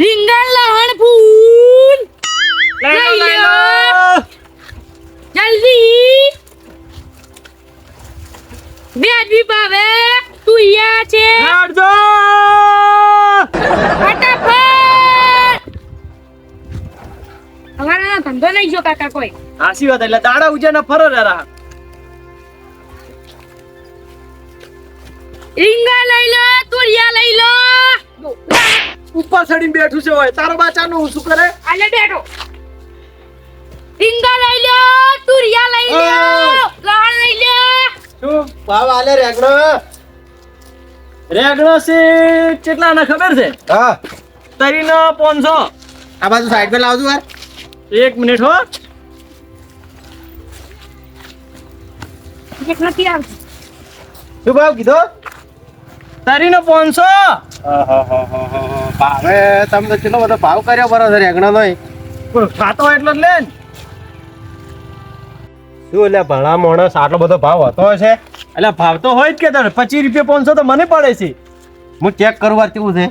રીંગણ લહણ ફૂલ. લઈ લો, લઈ લઈ લો. લો. જલ્દી વ્યાજબી ભાવે તુરિયા છે. હાડજો. ફટાફટ. અમારા ધંધો નહીં જો કાકા કોઈ. હાચી વાત એટલે દાડા ઉજાના ફરો જરા રીંગણ લઈ લો તુરિયા લઈ લો. ઉપર ચડીને બેઠું છે હોય તારો બાચાનું શું કરે? આલે બેઠો. રીંગણ લઈ લો તુરિયા લઈ લો લહણ લઈ લો શું? ભાવ આલે રેગડો. રેગડો છે કેટલા ને ખબર છે? હા. તરીનો પાંચસો આ બાજુ સાઈડ પર લાવજો યાર. એક મિનિટ હો. એક નથી આવતું. શું ભાવ કીધો? તરીનો પાંચસો ભાવે તમે તો કેટલો બધો ભાવ કર્યો બરો છે રેગડો નો ખાતો એટલો જ લે શું એટલે ભણા માણસ આટલો બધો ભાવ હતો છે? એટલે ભાવ તો હોય જ કે તારે. પચીસ રૂપિયા પાંચસો તો મને પડે છે. હું ચેક કરવા કેવું છે?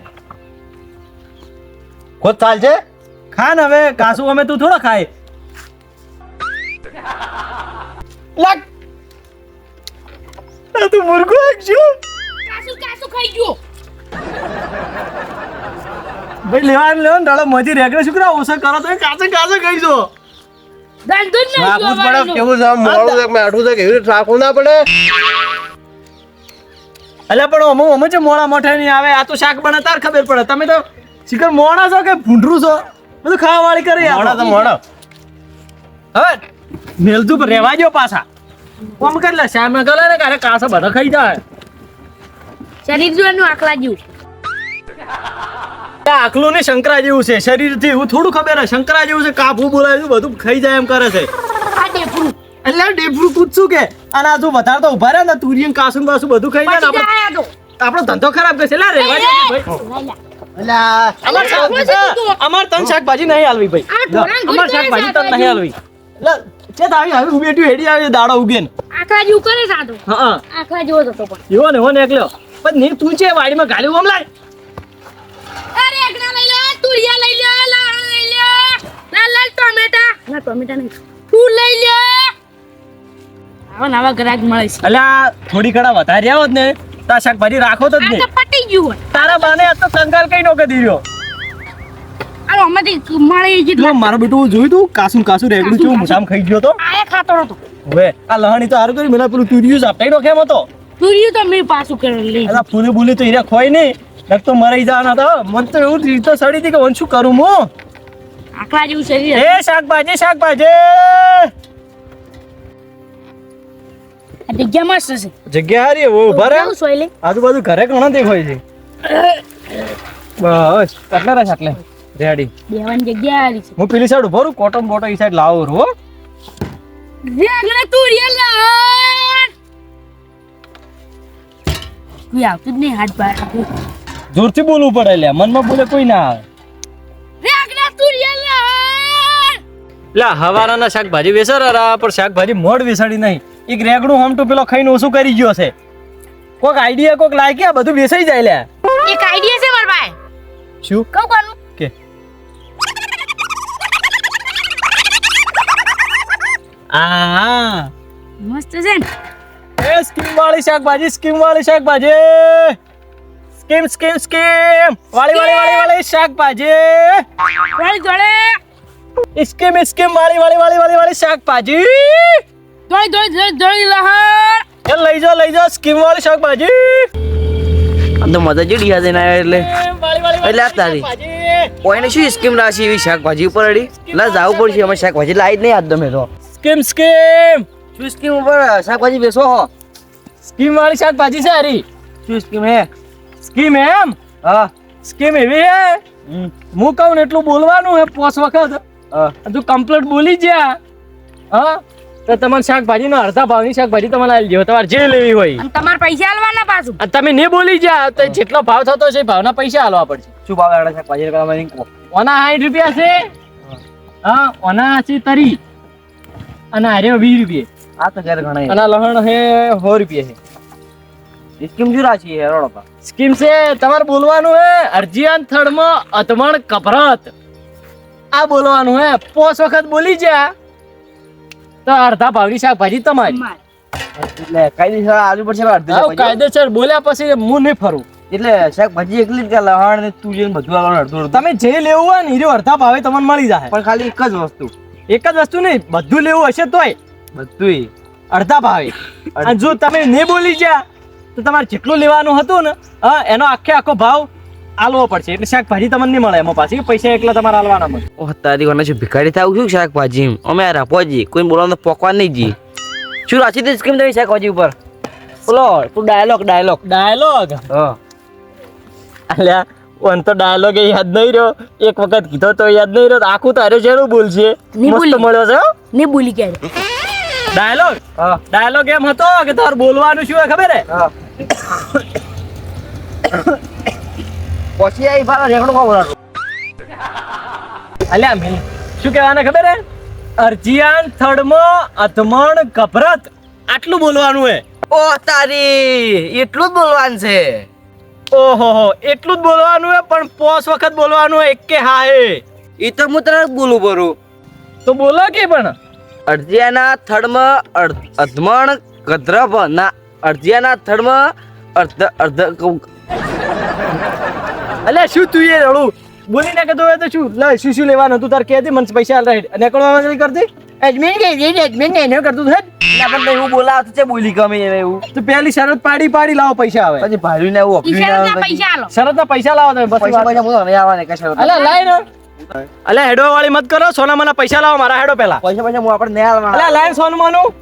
ખોદ ચાલશે? ખા ને હવે કાસુ અમે તું થોડો ખાય. લાગ. તું મુર્ગો એકજો કાસુ કાસુ ખાઈ ગયો? ભાઈ લેવા લેવા ને દાડો મજી રેગડે શું કરા ઓછા કરો તો કાસે કાસે ધંધો જ નહીં રાખવું જ પડે કેવું છે? મોળું મોડું છે કે મેઠું છે કેવી રીતે રાખવું ના પડે? અલે પણ અમુ અમુ છે મોડા મોઠા નહીં આવે આ તો શાક બને તાર ખબર પડે. તમે તો શીખર મોણા છો કે ભૂંડરું છો? બધું ખાવા વાળી કરી મોણા તો મોડો. હવે મેલતું પર રહેવા જો પાછા. કોમ કરી લે શ્યામ ગલે ને કારે કાસા બધા ખાઈ જાય. શરીર જોવાનું આખલા જેવું આખલું ને શંકરા જેવું છે શરીરથી હું થોડું ખબર શંકરા જેવું છે કાપું બોલાય છે બધું ખાઈ જાય એમ કરે છે એટલે ડેફરું પૂછશું કે અને આ જો વધારે તો ઊભા રહ્યા ને તુરિયન કાસું બાસું બધું ખાઈ જાય આપણો ધંધો ખરાબ કરશે લા રેવા દે ભાઈ અમાર તન શાકભાજી નહીં હાલવી ભાઈ અમાર શાકભાજી તન નહીં હાલવી છે ચેત આવી આવી ઊભી હેડી આવી દાડો ઉગે ને આખલા જેવું કરે સાધો હા આખલા જેવો હતો પણ એવો ને એવો ને એકલો પણ નહીં તું છે વાડીમાં ગાલ્યું આમ લાય અરે એકના લઈ લે તુરિયા લઈ લે લઈ લે લાલ લાલ ટોમેટા. ના ટોમેટા નહીં. તું લઈ લે આવા નવા ગ્રાહક મળે છે. એટલે થોડી કડા વધારે રહ્યા હોત ને તાર શાકભાજી રાખો તો જ નહીં પટી ગયું હોય. તારા બાને આ તો કંગાલ કઈ નો કરી રહ્યો. આ આમાંથી મળી તું મારું બેટું જોયું તું? કાસું કાસું રેગડું છું મુસામ ખાઈ ગયો તો. આ ખાતો હતો. હવે આ લહણી તો હારું કરી મને પેલું તુરિયું ઝાપટાઈ નો કેમ હતો? તુરિયું તો મેં પાછું કરી લઈ અલા પૂરી બુલી તો હીરા ખોય નહીં. નક તો મરાઈ જવાના હતા મન તો એવું રીત સડી હતી કે શું કરું હું આકલા જેવું શરીર. એ શાકભાજી શાકભાજી! આ જગ્યા મસ્ત છે. જગ્યા હારી ઓ ઊભા રહે? આજુબાજુ ઘરે ઘણા દેખાય છે? બસ આટલે રાખ આટલે. રેડી. બેવાની જગ્યા હારી છે. હું પેલી સાઈડ ઊભો રહું કોટમ બોટો ઈ સાઈડ લાવું રહું હો. તું તુરિયા લહણ કોઈ આવતું જ નહીં હાથ બહાર જોરથી બોલવું પડે લે મનમાં બોલે કોઈ ના આવે. એટલે હવારાના શાકભાજી વેસરા પણ શાકભાજી મોડ વેસાડી નહીં. એક રેગડું હમટું પેલો ખાઈને ઓછું કરી ગયો છે. કોક આઈડિયા કોક લાગ્યા બધું વેસાઈ જાય લે. એક આઈડિયા છે મારા ભાઈ શું? કહું કોનું? કે? આ મસ્ત છે ને. એ સ્કીમ વાળી શાકભાજી સ્કીમ વાળી શાકભાજી. Scheme scheme scheme. વાળી વાળી વાળી વાળી શાકભાજી. વાળી જોડે સ્કીમ સ્કીમ વાળી વાળી વાળી વાળી વાળી શાકભાજી. જોઈ જોઈ જોઈ લહણ. એ લઈ જો લઈ જો સ્કીમ વાળી શાકભાજી. આમ તો મજા જેડી આજે ના એટલે. વાળી વાળી એટલે આ તારી. કોઈને શું સ્કીમ રાશી એવી શાકભાજી ઉપર અડી? લા જાવું પડશે અમે શાકભાજી લાવી જ નહીં આજ તમે તો. Scheme scheme. શું સ્કીમ ઉપર શાકભાજી બેસો હો? સ્કીમ વાળી શાકભાજી છે હરી. શું સ્કીમ હે? સ્કીમ એમ? હા. સ્કીમ એવી હે? હું કહું ને એટલું બોલવાનું હે પોસ વખત. હા. તું કમ્પ્લીટ બોલી જ્યા હા? તો તમારે શાકભાજીનો અડધા ભાવની શાકભાજી તમારે આવી જાય તમારે જે લેવી હોય. તમારે પૈસા આલવાના પાછું? તમે નહીં બોલી જા. તો જેટલો ભાવ થતો છે ભાવના પૈસા આલવા પડશે. શું ભાવ આવે શાકભાજી મને ઓના સાઠ રૂપિયા છે. હા. ઓના છે તરી. અને આર્યો વીસ રૂપિયા. આ તો જ્યારે ઘણા અને લહણ હે સો રૂપિયા છે સ્કીમ શું છે હેરોડો પા. સ્કીમ છે તમારે બોલવાનું હે અરજીયાન થડમાં અતમણ કપરત આ બોલવાનું હે પોસ વખત બોલી જા. તો અડધા ભાવની શાકભાજી તમારી. માર. એટલે કાયદેસર આજુ પડશે અડધી કાયદેસર બોલ્યા પછી હું નહીં ફરું. એટલે શાકભાજી એકલી જ કે લહાણ ને તું જેને બધું આવવાનું અડધું તમે જે લેવું હોય ને એ અડધા ભાવે તમને મળી જાય પણ ખાલી એક જ વસ્તુ. એક જ વસ્તુ નહીં બધું લેવું હશે તોય. બધુંય. અડધા ભાવે. અને જો તમે નહીં બોલી ગયા તો તમારે જેટલું લેવાનું હતું ને હા એનો આખે આખો ભાવ આલવો પડશે. એટલે શાકભાજી તમને નહીં મળે એમાં પાછી પૈસા એકલા તમારે આલવાના મળે. ઓહ તારી વાના શું ભિખારી થાવ છું શાકભાજી? અમે આ રાપોજી કોઈ બોલવાનું તો પોકવા નહીં જી શું રાચી દે સ્કીમ તમે શાકભાજી ઉપર? બોલો તું ડાયલોગ ડાયલોગ ડાયલોગ હા. અલ્યા ઓન તો ડાયલોગ એ યાદ નહીં રહ્યો. એક વખત કીધો તો યાદ નહીં રહ્યો. આખું તારે જેનું બોલશે નહીં મસ્ત મળ્યો છે હો. ને બોલી ક્યારે? ડાયલોગ ડાયલોગ એમ હતો કે તાર બોલવાનું શું હોય ખબર હે? પછી આઈ ભાડા રેકડો કોણ બોલાડો. અલ્યા મિલ શું કહેવાને ખબર હે? અરજીયાન થડમો અધમણ કપરત આટલું બોલવાનું હે? ઓ તારી એટલું જ બોલવાનું છે. ઓહો હો એટલું જ બોલવાનું હે પણ પોસ વખત બોલવાનું હે એક કે હા હે. એ તો હું તરત બોલું પરું તો બોલો કે પણ? અડધિયાના થડમાં અધમણ ગદ્રભ ના અડધિયાના થડમાં અર્ધ અર્ધ અલે શું તું એ રડું? બોલી ના કહેતો હોય તો શું? લે શું શું લેવાનું હતું? તાર કહેતી મને પૈસા આલ અને નહીં કરતી અજમેર કે એજમેન ને એને કરતું ના? પણ એવું બોલાવતું છે બોલી ગમે એને એવું. તો પહેલી શરત પાડી પાડી લાવો પૈસા આવે પછી ભાડું ને એવું પછી. પૈસા લાવો તમે પૈસા પૈસા હું નહીં આવવાને કશા અલ્યા લાય ને અલ્યા હેડો વાળી મત કરો સોના મને પૈસા લાવો મારા હેડો પેલા. પૈસા પૈસા હું આપણે નહીં અલ્યા અલે લાય સોનું માનું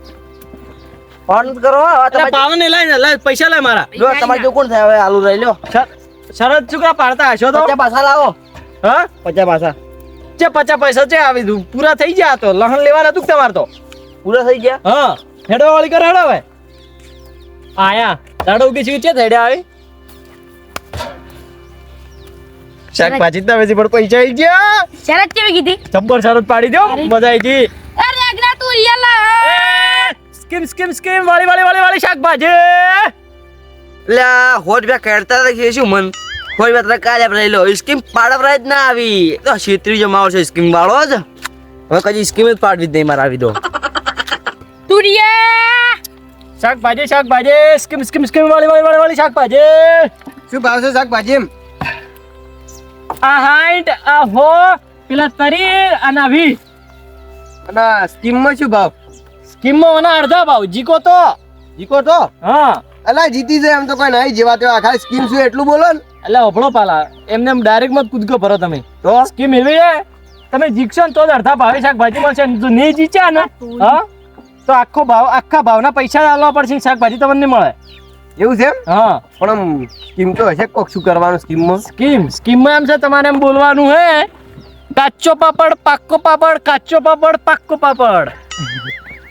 ફોન કરો અરે પાવન ને લાય લાય પૈસા લાય મારા. જો તમારે જો કોણ થાય હવે આલુ રહી લ્યો. શરદ શરત શું પાડતા હશો તો. પચાસ પાછા લાવો. હા? પચાસ પાછા. ચે પચાસ પૈસા છે આવી દઉં. પૂરા થઈ ગયા તો. લહણ લેવાના હતું કે તમારે તો? પૂરા થઈ ગયા? હા. હેડો વાળી કરો હેડો હવે. આયા. દાડો ઉગી છે હેડે આવી. શાકભાજી તો વેચી પણ પૈસા આવી ગયા શરત કેવી કીધી? જબ્બર શરત પાડી દો. મજા આવી ગઈ. અરે એકલા તું રિયલ સ્કીમ સ્કીમ સ્કીમ વાળી વાળી વાળી વાળી શાકભાજી. એટલે આ હોટ બે કરતા રાખીએ શું મન. હોટ બે તને કાલે આપણે લો. સ્કીમ પાડવરાય જ ના આવી. તો છેત્રી જમાવો છે સ્કીમ વાળો જ. હવે કદી સ્કીમ જ પાડવી જ નહીં મારે આવી દો. તુરિયા. શાકભાજી શાકભાજી સ્કીમ સ્કીમ સ્કીમ વાળી વાળી વાળી વાળી શાકભાજી. શું ભાવ છે શાકભાજી એમ? આ હાઈટ આ હો પેલા તરી અને આ વી અને સ્કીમમાં શું ભાવ? સ્કીમમાં ઓના અડધા ભાવ. જીકો તો. જીકો તો? હા. અલા જીતી જાય એમ તો કોઈ નહીં જેવા તેવા. ખાલી સ્કીમ શું એટલું બોલો ને? એટલે અભળો પાલા. એમને એમ ડાયરેક્ટ મત કૂદકો ભરો તમે. તો? સ્કીમ એવી છે તમે જીતશો ને તો જ અડધા ભાવે શાકભાજી મળશે. જો નહીં જીત્યા ને હા તો આખો ભાવ આખા ભાવના પૈસા આલવા પડશે શાકભાજી તમને નહીં મળે. એવું છે હા. પણ આમ સ્કીમ તો હશે કોક શું કરવાનું સ્કીમમાં સ્કીમ સ્કીમમાં એમ છે તમારે એમ બોલવાનું હે. કાચો પાપડ પાક્કો પાપડ કાચો પાપડ પાક્કો પાપડ.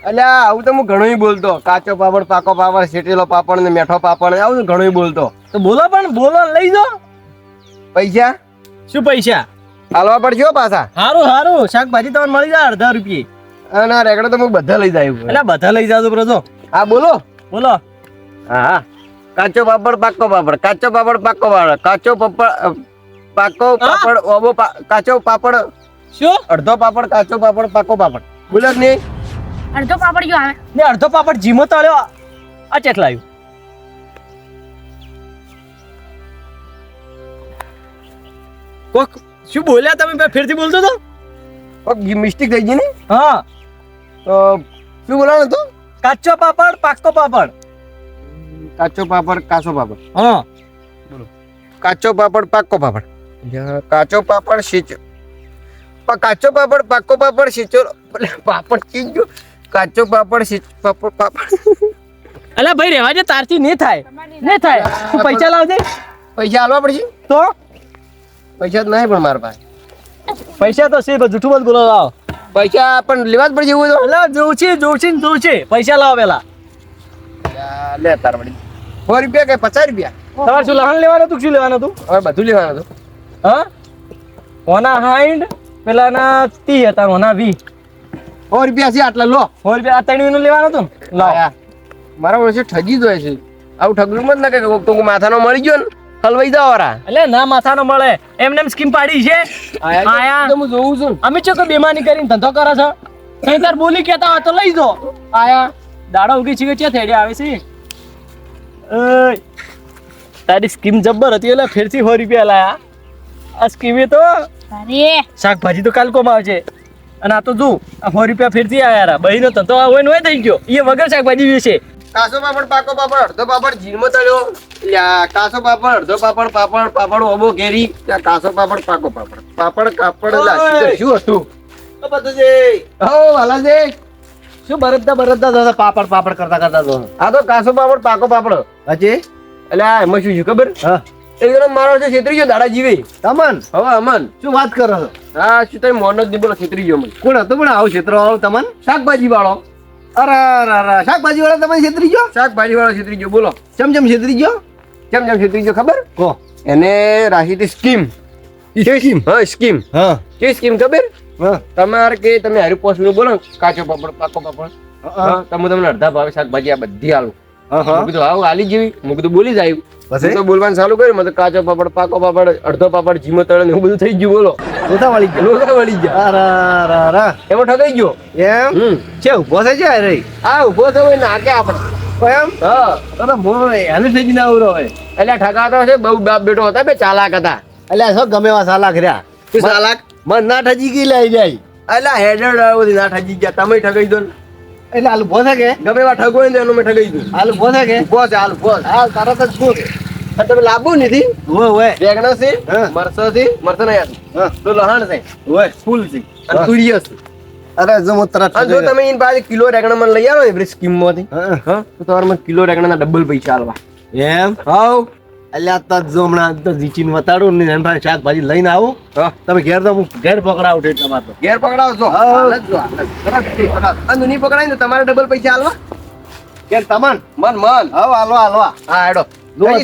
અલ્યા આવું તો હું ઘણું બોલતો. કાચો પાપડ પાકો પાપડ શેટેલો પાપડ ને મેઠો પાપડ ને આવું ઘણું બોલતો. તો બોલો પણ બોલો ને લઈ જો. પૈસા? શું પૈસા? હાલવા પડશે હો પાછા. સારું સારું શાકભાજી તમને મળી જાય અડધા રૂપિયે. અને આ રેગડો તો હું બધા લઈ જાય એટલે બધા લઈ જાજો બ્રજો હા બોલો. બોલો. હા. કાચો પાપડ પાકો પાપડ કાચો પાપડ પાકો પાપડ કાચો પાપડ પાકો પાપડ ઓબો કાચો પાપડ શું? અડધો પાપડ કાચો પાપડ પાકો પાપડ. બોલો નહીં. અડધો પાપડ જો આવે? ને અડધો પાપડ જીમો તળ્યો આ ચેટલા આવ્યું કોક શું બોલ્યા તમે ફેરથી બોલતો તો? કોક મિસ્ટેક થઈ ગઈ ને? હા. તો શું બોલવાનું હતું? કાચો પાપડ પાકો પાપડ. કાચો પાપડ કાચો પાપડ. હા. કાચો પાપડ પાકો પાપડ. કાચો પાપડ શીચો કાચો પાપડ પાકો પાપડ શીચો પાપડ ચીજ ગયો. કાચો પાપડ શીચ પાપડ પાપડ. અલા ભાઈ રહેવા દે તારથી નહીં થાય. નહીં થાય. તું પૈસા લાવજે પૈસા આલવા પડશે? તો? પૈસા તો નહીં પણ મારા પાસે. પૈસા તો છે જૂઠું મત બોલો લાવો. પૈસા પણ લેવા જ પડશે એવું તો. અલા જોઉં છે જોઉં છે ને જોઉં છે પૈસા લાવ પેલા. લે તાર વળી. સો રૂપિયા કે પચાસ રૂપિયા? તમારે શું લહાણ લેવાનું હતું શું લેવાનું હતું? હવે બધું લેવાનું હતું. હા? ઓના હાઈન્ડ પેલાના તી હતા ઓના વી. સો રૂપિયા છે આટલા લો. સો રૂપિયા આ ત્રણ વીનું લેવાનું હતું? મારા વર્ષે ઠગી જ છે. આવું ઠગલું મત ના કે કોક તો માથાનો મળી ગયો ને હલવાઈ જાવ વાળા એટલે ના માથાનો મળે. એમને એમ સ્કીમ પાડી છે. આયા. હું જોઉં છું. અમે ચોક બેમાની કરીને ધંધો કરો છો? નહીં તાર બોલી કેતા હોય તો લઈ દો આયા. દાડા ઉગી છે કે થેડી આવે છે. તારી સ્કીમ જબ્બર હતી એટલે ફેરથી સો રૂપિયા લાયા. આ સ્કીમે તો શાકભાજી તો કાલકોમાં કોમ આવશે. અને આ તો જો આ સો રૂપિયા ફેરથી આવ્યા રા. બહીનો તો આ હોય ને હોય થઈ ગયો. એ વગર શાકભાજી વિશે કાસો પાપડ પાકો પાપડ અડધો પાપડ જીરમાં તળ્યો. લ્યા કાસો પાપડ અડધો પાપડ પાપડ પાપડ ઓબો ઘેરી કાસો પાપડ પાકો પાપડ. પાપડ કાપડ શું હતું શું હતું? હો વાલાજી. શું બરદા બરદા દાદા પાપડ પાપડ કરતા કરતા તો આ તો કાસો પાપડ પાકો પાપડ. હજી? એટલે આ એમાં શું છે ખબર? હા. એક જણો મારો છે છેતરી ગયો દાડા જીવે. તમન? હવે અમન. શું વાત કરો છો? હા શું તમે મોન જ નહીં બોલો છેતરી ગયો કોણ હતું? પણ આવું છેતરો આવો તમન? શાકભાજી વાળો અરે અરે શાકભાજી વાળા તમે છેતરી ગયો? શાકભાજી વાળો છેતરી ગયો બોલો. ચમ ચમ છેતરી ગયો? ચમ ચમ છેતરી ગયો ખબર? કહો એને હતી સ્કીમ. સ્કીમ? હા સ્કીમ. હા. કે સ્કીમ ખબર? તમારે કે તમે હારી પોસ્ટ બોલો કાચો પાપડ પાકો પાપડ. તમે તમને અડધા ભાવે શાકભાજી આ બધી આલું. મેં કીધું આવું આલી જેવી. મેં કીધું બોલી જાય પછી? તો બોલવાનું ચાલુ કર્યું. મતલબ કાચો પાપડ પાકો પાપડ અડધો પાપડ જીમો તળે એવું બધું થઈ ગયું બોલો. કોથા વાળી ગયો. લોકા વાળી ગયા. એમાં ઠગાઈ ગયો. એમ? છે ઊભો થઈ જાય રે. આ ઊભો થયો નાકે આપણે. એમ? હા. અરે મો એને થઈ રહે એટલે ઠગાતો છે બહુ બાપ બેટો હતા બે ચાલાક હતા. એટલે શું ગમે એવા સાલાક રહ્યા? ચાલાક? મન ના ઠજી ગઈ લઈ જાય એટલે હેડર બધી ના ઠજી ગયા. તમે ઠગાઈ દો ને. એટલે હાલ ભો કે? ગમે એવા ઠગો ને એનું મેં ઠગાઈ દઉં. હાલ ભો કે? ભો છે હાલ ભો. હાલ તરત જ શું? તમે લાંબુ નથી? હોય હોય. રેગણા છે? હા. મરચા છે? મરસો નહીં આતું. તો લહાણ છે. હોય. ફૂલ છે. અને. તુરિયા છે. અરે જો હું તરત જો તમે એની પાસે કિલો રેગણા મને લઈ આવો એ એવરી સ્કીમમાંથી તો તમારે મને કિલો રેગણાના ડબલ પૈસા આલવા. એમ? હાવ અલ્યા તો જો હમણાં તો જીચીને વતાડું ને એમ ભાઈ શાકભાજી લઈને આવું. તમે ઘેર તો હું ઘેર પકડાવું છે તમારે તો ઘેર પકડાવશો. અને નહીં પકડાય ને તમારે ડબલ પૈસા હાલવા? ઘેર તમન મન મન. હા હાલવા હાલવા હા હેડો.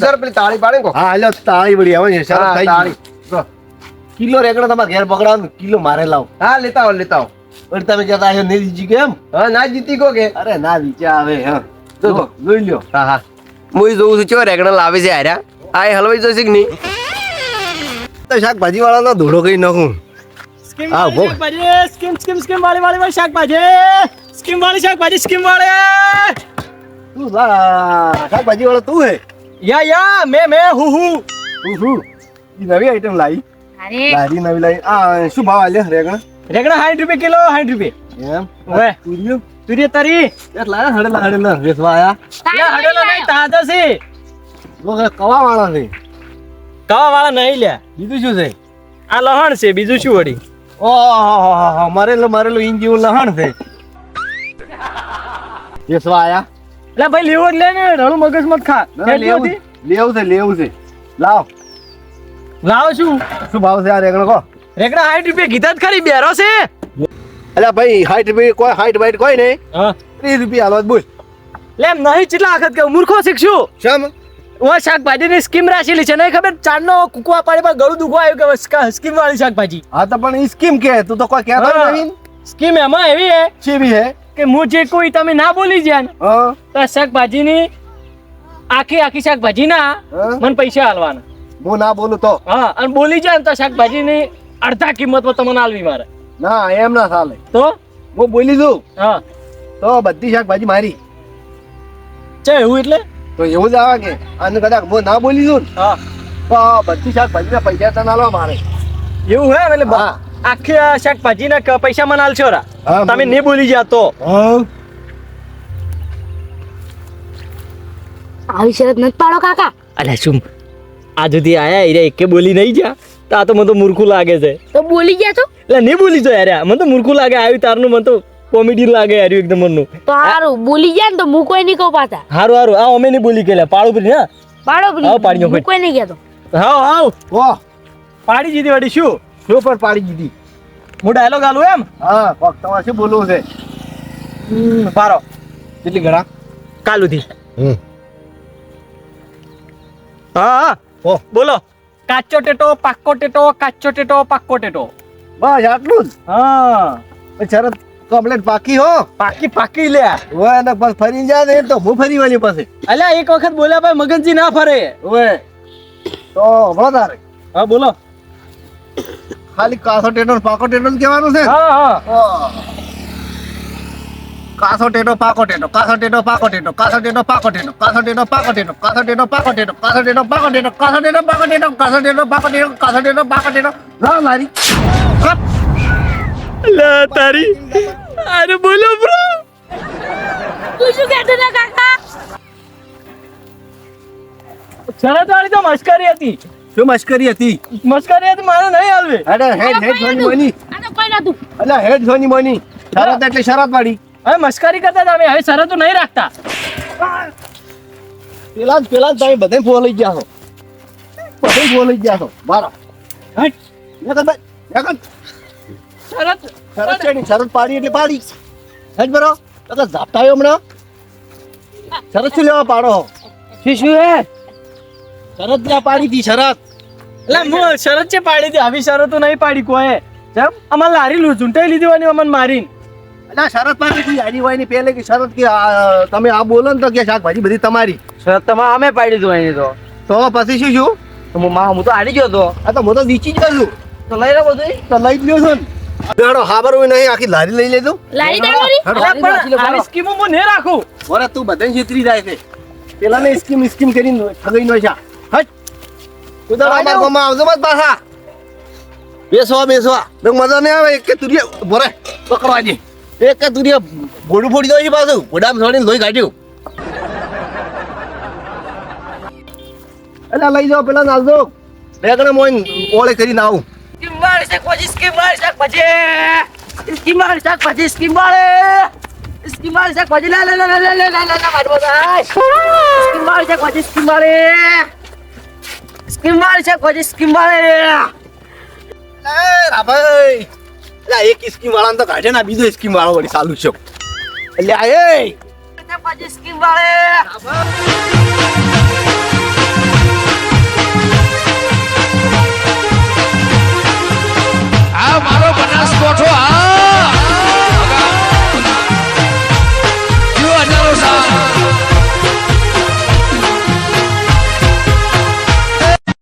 સર પેલી તાળી પાડે હા હાલો તાળી પડી આવે છે સર તાળી. કિલો રેકડો તમારે ઘેર પકડાવો કિલો મારે લાવો. હા લેતા આવો લેતા આવો. પણ તમે કહેતા આવ્યો નહીં જીતી કેમ હા ના જીતી કો કે અરે ના વિચાર આવે હા. જોઈ લ્યો. હા હા. હું જોઉં છું ચો રેગણા લાવે છે હાર્યા? આ હલવાઈ જશે કે નહીં? તો શાકભાજી વાળાનો ધોળો કઈ નાખું. સ્કીમ હા. શાકભાજી સ્કીમ સ્કીમ સ્કીમ વાળી વાળી વાળી શાકભાજી. સ્કીમ વાળી શાકભાજી સ્કીમ વાળે. તું લા, શાકભાજી વાળો તું હે? યા યા મે મે હું હું. શું ઈ નવી આઈટમ લાવી. અરે. લારી નવી લાવી. આ શું ભાવ આલ્યો? રેગણા? રેગણા સાઠ રૂપિયા કિલો સાઠ રૂપિયા. એમ? ઓય તુરિયો? તુરિયો તારી. એટલા હડેલા હડેલા. વેચવા આયા. યા હડેલો નહીં તાજા છે. કવા વાળા છે કવા વાળા નહીં લ્યા. બીજું શું છે? આ લહણ છે બીજું શું વળી? ઓહો મરેલો મરેલો ઇંચ લહણ છે. વેચવા આયા? એટલે ભાઈ લેવો જ લે ને મગજ મત ખા. લેવું છે લેવું છે લાવ લાવો. શું? શું ભાવ છે આ રેગણો સાઠ રૂપિયા કીધા જ ખરી બેરો છે. અલ્યા ભાઈ રૂપિયા કોઈ હાઈટ બાઈટ કોઈ નહીં. ત્રીસ રૂપિયા હાલો બોલ. લે એમ નહીં કેટલા વખત કે મૂર્ખો શીખશું? શમ હું શાકભાજીની સ્કીમ રાખેલી છે નહીં ખબર? ચારનો કુકવા પાડી પણ ગળું દુખવા આવ્યું કે સ્કીમ વાળી શાકભાજી? હા તો પણ ઈ સ્કીમ કે? તું તો કોઈ કહેતો નહીં સ્કીમ એમાં એવી હે છે? હે કે હું જે કોઈ તમે ના બોલી જાય હા. તો શાકભાજીની આખી આખી શાકભાજી ના મને પૈસા હાલવાના હું ના બોલું તો? હા અને બોલી જાય ને તો શાકભાજીની અડધા કિંમતમાં તમને હાલવી મારે. ના એમ ના ચાલે. તો? હું બોલી દઉં? હા. તો બધી શાકભાજી મારી. છે એવું એટલે? તો એવું જ આવે કે અને કદાચ હું ના બોલી દઉં હા. બધી શાકભાજી ના પૈસા તને આલવા મારે. એવું હે? એટલે આખી શાકભાજી ના પૈસા મને આલશો રા. તમે નહીં બોલી જા તો આવી શરત નથી પાડો કાકા. અલ્યા શું? આ સુધી આયા એરે એકે બોલી નહીં જા. તો આ તો મને તો મૂર્ખું લાગે છે. તો બોલી ગયા તો? એટલે નહીં બોલી જો યાર મને તો મૂર્ખું લાગે આવ્યું તારનું મને તો કોમેડી લાગે યાર એકદમ મનનું તો હારું બોલી ગયા ને તો હું કોઈ નહીં કહું પાછા. હારું હારું. આ અમે નહીં બોલી ગયેલા પાડું પડી હા પાડો આવો પાડ્યો કોઈ નહીં કહેતો. હાવ હાવ. વાહ પાડી દીધી વાડી શું? શું પર પાડી દીધી. હું ડાયલોગ આલું એમ? હા કોક તમારે શું બોલવું છે? પારો કેટલી ઘણા કાલુથી. હમ. હા હા. ઓહ બોલો. કાચો ટેટો પાક્કો ટેટો કાચો ટેટો પાક્કો ટેટો. બસ આટલું જ? હા. પછી કમ્પ્લેટ પાકી હો. પાકી પાકી લે. ઓય અને બસ ફરી જા ને તો હું ફરી વાળી પાસે અલ્યા એક વખત બોલ્યા ભાઈ મગનજી ના ફરે. ઓય તો હમણાં તારે. હા બોલો. ખાલી કાસો ટેટો પાકો ટેટો જ કહેવાનું છે? હા હા. કાસો ટેટો પાકો ટેટો કાસો ટેટો પાકો ટેટો કાસો ટેટો પાકો ટેટો કાસો ટેટો પાકો ટેટો કાસો ટેટો પાકો ટેટો કાસો ટેટો પાકો ટેટો કાસો ટેટો પાકો ટેટો કાસો ટેટો પાકો ટેટો કાસો ટેટો પાકો ટેટો. લાવ મારી. લે તારી. અરે બોલો બ્રો તું શું કહેતો હતો કાકા? શરત વાળી તો મસ્કરી હતી. શું મશ્કરી હતી? મસ્કરી હતી મારે નહીં આવે અરે હેડ હેડ સોની આ તો કોઈ નતું અલા હેડ સોની બની. શરત એટલે શરત વાળી હવે મસ્કરી કરતા તમે અમે હવે શરતો નહીં રાખતા. પેલા જ પેલા જ તમે બધે ફો લઈ ગયા છો બધે ફો લઈ ગયા છો મારા હેડ. નેકન ભાઈ નેકન શરત. શરત છે ને શરત પાડી એટલે પાડી. હેડ બરો તો ઝાપટાયો હમણાં. શરત શું લેવા પાડો? શું શું હે? શરત ના પાડી હતી શરત. એટલે હું શરત છે પાડી હતી આવી શરતો નહીં પાડી કોઈ. જેમ અમારે લારી લું ઝૂંટાઈ લીધી હોય અમને મારીને. એટલે શરત પાડી હતી આની વાયની પહેલે કે શરત કે તમે આ બોલો ને તો કે શાકભાજી બધી તમારી. શરત તમારે અમે પાડી દીધું અહીં તો. તો પછી શું શું? હું તો હારી ગયો તો. આ તો હું તો જ ગયો છું. તો લઈ લો બધું તો લઈ જ લ્યો છું બેડો હાબર હોય નહીં આખી લારી લઈ લેજો. લારી પણ આવી સ્કીમો હું નહીં રાખું. ઓરે તું બધાને જીતરી જાય છે. પેલાને સ્કીમ સ્કીમ કરીને ઠગાઈ નો છે હટ. તું તો અમાર ગામમાં આવજો મત પાછા. બેસવા બેસવા તો મજા નહીં આવે? એક કે તુરિયા બોરે પકડવા દે. એક કે તુરિયા ભોડું ફોડી દો છે પાછું. ભોડામાં છોડીને લોહી કાઢ્યું. એટલે લઈ જાઓ પેલા નાલજો બેગણે મોઈન ઓળે કરીને આવું. સ્કીમ વાળી શાકભાજી સ્કીમ વાળી શાકભાજી સ્કીમ વાળી પછી સ્કીમ વાળી સ્કીમ વાળી શાકભાજી લે લા લે લા લે લે લે લે મારી બધા સ્કીમ વાળી શાકભાજી સ્કીમ વાળી સ્કીમ વાળી શાકભાજી સ્કીમ વાળી એ રાભાઈ. એટલે આ એક સ્કીમ વાળાને તો કાઢે ને બીજો સ્કીમ વાળો વળી ચાલુ છે. એટલે આ એ. શાકભાજી સ્કીમ વાળી 我出。